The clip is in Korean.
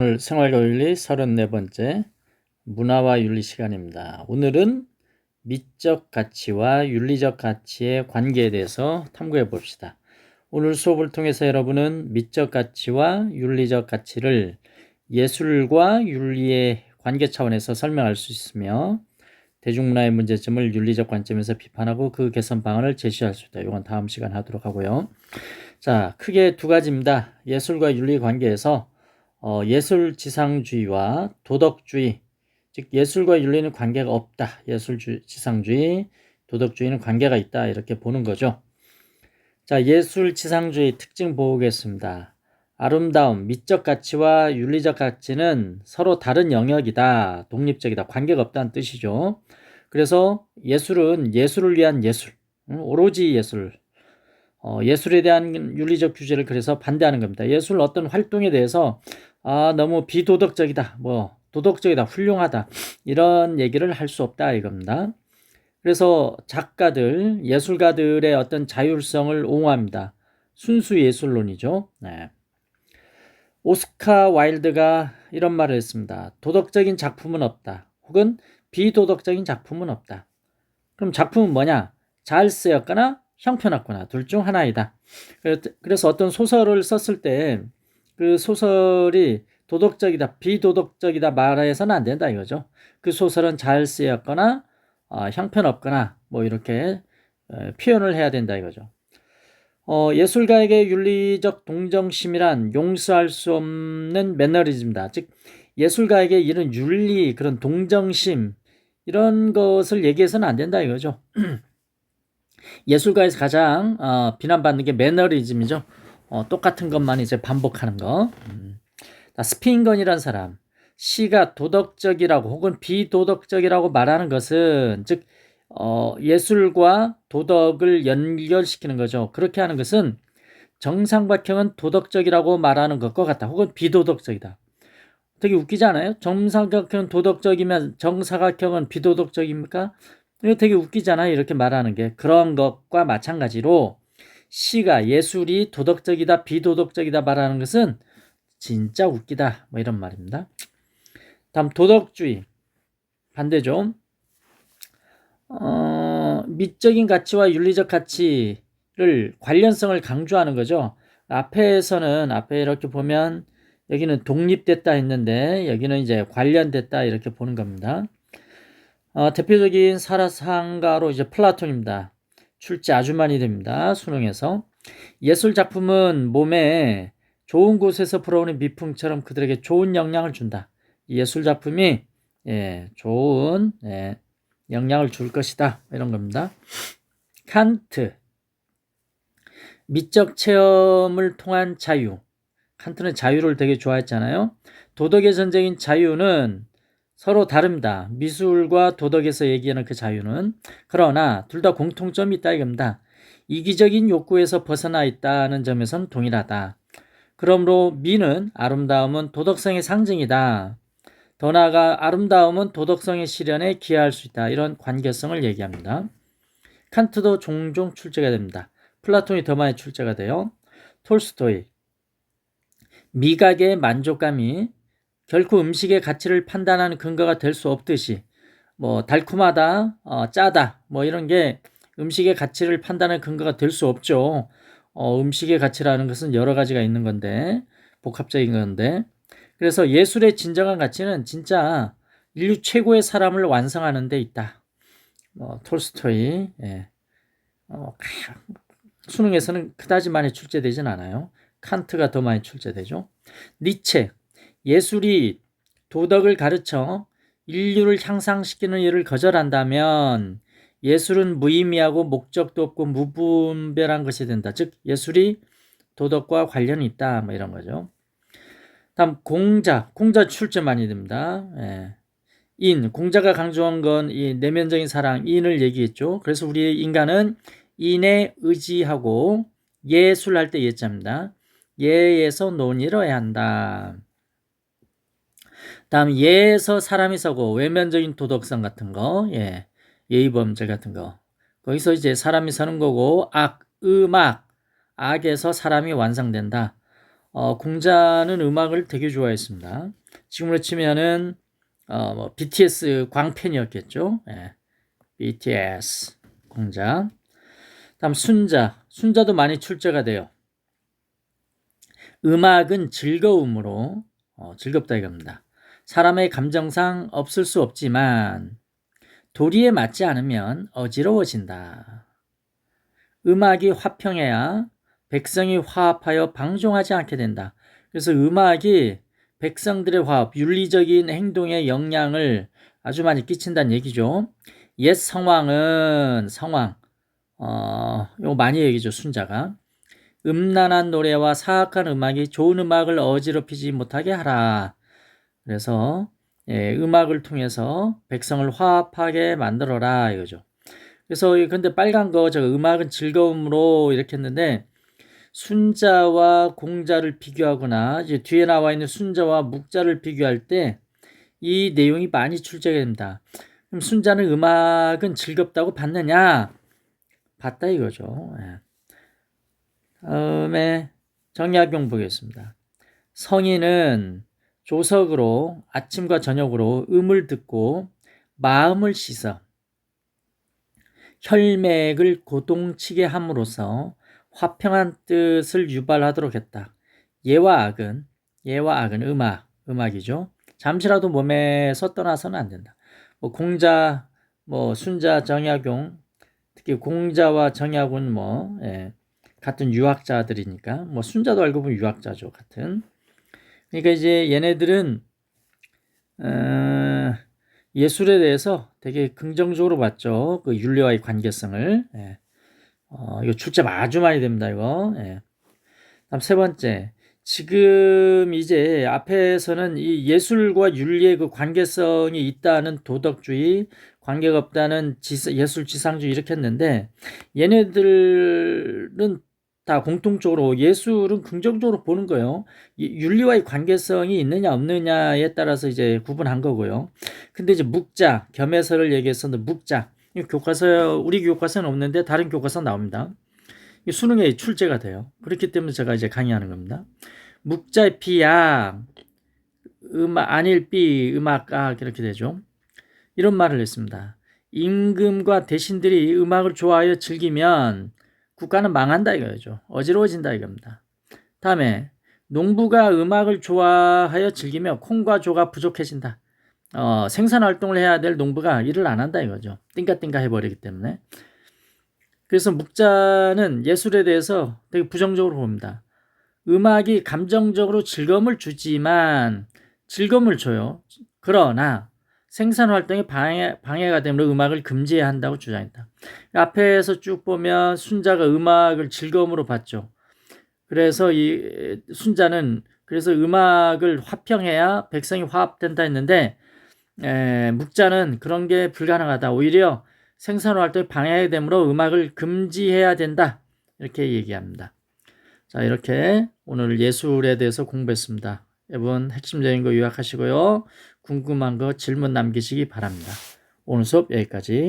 오늘 생활교육리 34번째 문화와 윤리 시간입니다. 오늘은 미적 가치와 윤리적 가치의 관계에 대해서 탐구해 봅시다. 오늘 수업을 통해서 여러분은 미적 가치와 윤리적 가치를 예술과 윤리의 관계 차원에서 설명할 수 있으며 대중문화의 문제점을 윤리적 관점에서 비판하고 그 개선 방안을 제시할 수 있다. 이건 다음 시간 하도록 하고요. 자, 크게 두 가지입니다. 예술과 윤리 관계에서 어, 예술 지상주의와 도덕주의, 즉 예술과 윤리는 관계가 없다. 예술 지상주의, 도덕주의는 관계가 있다. 이렇게 보는 거죠. 자, 예술 지상주의 특징 보겠습니다. 아름다움, 미적 가치와 윤리적 가치는 서로 다른 영역이다. 독립적이다. 관계가 없다는 뜻이죠. 그래서 예술은 예술을 위한 예술, 오로지 예술, 어, 예술에 대한 윤리적 규제를 그래서 반대하는 겁니다. 예술 어떤 활동에 대해서 아, 너무 비도덕적이다. 뭐, 도덕적이다. 훌륭하다. 이런 얘기를 할 수 없다. 이겁니다. 그래서 작가들, 예술가들의 어떤 자율성을 옹호합니다. 순수 예술론이죠. 네. 오스카 와일드가 이런 말을 했습니다. 도덕적인 작품은 없다. 혹은 비도덕적인 작품은 없다. 그럼 작품은 뭐냐? 잘 쓰였거나 형편없거나 둘 중 하나이다. 그래서 어떤 소설을 썼을 때 그 소설이 도덕적이다, 비도덕적이다 말해서는 안 된다 이거죠. 그 소설은 잘 쓰였거나 어, 형편없거나 뭐 이렇게 에, 표현을 해야 된다 이거죠. 어, 예술가에게 윤리적 동정심이란 용서할 수 없는 매너리즘이다. 즉 예술가에게 이런 윤리 그런 동정심 이런 것을 얘기해서는 안 된다 이거죠. 예술가에서 가장 어, 비난받는 게 매너리즘이죠. 어, 똑같은 것만 이제 반복하는 거. 음. 스피인건이란 사람, 시가 도덕적이라고 혹은 비도덕적이라고 말하는 것은 즉 어, 예술과 도덕을 연결시키는 거죠. 그렇게 하는 것은 정상각형은 도덕적이라고 말하는 것과 같다. 혹은 비도덕적이다. 되게 웃기지 않아요? 정삼각형은 도덕적이면 정사각형은 비도덕적입니까? 되게 웃기잖아요. 이렇게 말하는 게. 그런 것과 마찬가지로 시가 예술이 도덕적이다, 비도덕적이다 말하는 것은 진짜 웃기다. 뭐 이런 말입니다. 다음 도덕주의. 반대죠. 어, 미적인 가치와 윤리적 가치를 관련성을 강조하는 거죠. 앞에서는 앞에 이렇게 보면 여기는 독립됐다 했는데 여기는 이제 관련됐다 이렇게 보는 겁니다. 어, 대표적인 사라상가로 이제 플라톤입니다. 출제 아주 많이 됩니다. 수능에서. 예술 작품은 몸에 좋은 곳에서 불어오는 미풍처럼 그들에게 좋은 영향을 준다. 예술 작품이 예, 좋은 예, 영향을 줄 것이다. 이런 겁니다. 칸트. 미적 체험을 통한 자유. 칸트는 자유를 되게 좋아했잖아요. 도덕의 전쟁인 자유는 서로 다릅니다. 미술과 도덕에서 얘기하는 그 자유는. 그러나 둘 다 공통점이 있다 이겁니다. 이기적인 욕구에서 벗어나 있다는 점에선 동일하다. 그러므로 미는 아름다움은 도덕성의 상징이다. 더 나아가 아름다움은 도덕성의 실현에 기여할 수 있다. 이런 관계성을 얘기합니다. 칸트도 종종 출제가 됩니다. 플라톤이 더 많이 출제가 돼요. 톨스토이. 미각의 만족감이 결코 음식의 가치를 판단하는 근거가 될 수 없듯이 뭐 달콤하다, 어, 짜다 뭐 이런 게 음식의 가치를 판단하는 근거가 될 수 없죠. 어, 음식의 가치라는 것은 여러 가지가 있는 건데 복합적인 건데 그래서 예술의 진정한 가치는 진짜 인류 최고의 사람을 완성하는 데 있다. 뭐 톨스토이 예. 어, 수능에서는 그다지 많이 출제되진 않아요. 칸트가 더 많이 출제되죠. 니체 예술이 도덕을 가르쳐 인류를 향상시키는 일을 거절한다면 예술은 무의미하고 목적도 없고 무분별한 것이 된다. 즉 예술이 도덕과 관련이 있다. 뭐 이런 거죠. 다음 공자, 공자 출제 많이 됩니다. 예. 인, 공자가 강조한 건 이 내면적인 사랑, 인을 얘기했죠. 그래서 우리 인간은 인에 의지하고 예술할 때 예자입니다. 예에서 논의를 한다. 다음 예에서 사람이 서고 외면적인 도덕성 같은 거, 예, 예의 범죄 같은 거. 거기서 이제 사람이 서는 거고 악, 음악, 악에서 사람이 완성된다. 어, 공자는 음악을 되게 좋아했습니다. 지금으로 치면은 어, 뭐 BTS 광팬이었겠죠. 예. BTS 공자. 다음 순자. 순자도 많이 출제가 돼요. 음악은 즐거움으로 어, 즐겁다 이겁니다. 사람의 감정상 없을 수 없지만 도리에 맞지 않으면 어지러워진다. 음악이 화평해야 백성이 화합하여 방종하지 않게 된다. 그래서 음악이 백성들의 화합, 윤리적인 행동에 영향을 아주 많이 끼친다는 얘기죠. 옛 성왕은 성왕, 어, 이거 많이 얘기죠 순자가. 음란한 노래와 사악한 음악이 좋은 음악을 어지럽히지 못하게 하라. 그래서 예, 음악을 통해서 백성을 화합하게 만들어라 이거죠. 그래서 이 근데 빨간 거저 음악은 즐거움으로 이렇게 했는데 순자와 공자를 비교하거나 이제 뒤에 나와 있는 순자와 묵자를 비교할 때 이 내용이 많이 출제가 됩니다. 그럼 순자는 음악은 즐겁다고 봤느냐? 봤다 이거죠. 예. 다음에 정약용 보겠습니다. 성인은 조석으로 아침과 저녁으로 음을 듣고 마음을 씻어 혈맥을 고동치게 함으로써 화평한 뜻을 유발하도록 했다. 예와 악은 예와 악은 음악 음악이죠. 잠시라도 몸에서 떠나서는 안 된다. 뭐 공자 뭐 순자 정약용 특히 공자와 정약은 뭐 예, 같은 유학자들이니까 뭐 순자도 알고 보면 유학자죠 같은. 그러니까 이제 얘네들은 어, 예술에 대해서 되게 긍정적으로 봤죠. 그 윤리와의 관계성을. 예. 어, 이거 출제 아주 많이 됩니다, 이거. 예. 다음 세 번째. 지금 이제 앞에서는 이 예술과 윤리의 그 관계성이 있다는 도덕주의, 관계가 없다는 지사, 예술 지상주의 이렇게 했는데 얘네들은 다 공통적으로 예술은 긍정적으로 보는 거예요. 윤리와의 관계성이 있느냐 없느냐에 따라서 이제 구분한 거고요. 근데 이제 묵자, 겸해서를 얘기했었는데 묵자. 교과서 우리 교과서는 없는데 다른 교과서 나옵니다. 수능에 출제가 돼요. 그렇기 때문에 제가 이제 강의하는 겁니다. 묵자의 피야 음악 안일 비 음악가 이렇게 되죠. 이런 말을 했습니다. 임금과 대신들이 음악을 좋아하여 즐기면 국가는 망한다 이거죠. 어지러워진다 이겁니다. 다음에 농부가 음악을 좋아하여 즐기며 콩과 조가 부족해진다. 어, 생산 활동을 해야 될 농부가 일을 안 한다 이거죠. 띵까띵까 해버리기 때문에. 그래서 묵자는 예술에 대해서 되게 부정적으로 봅니다. 음악이 감정적으로 즐거움을 주지만 즐거움을 줘요. 그러나 생산 활동에 방해, 방해가 되므로 음악을 금지해야 한다고 주장했다. 앞에서 쭉 보면 순자가 음악을 즐거움으로 봤죠. 그래서 이 순자는 그래서 음악을 화평해야 백성이 화합된다 했는데 에, 묵자는 그런 게 불가능하다. 오히려 생산 활동에 방해되므로 음악을 금지해야 된다. 이렇게 얘기합니다. 자, 이렇게 오늘 예술에 대해서 공부했습니다. 여러분 핵심적인 거 요약하시고요. 궁금한 거 질문 남기시기 바랍니다. 오늘 수업 여기까지.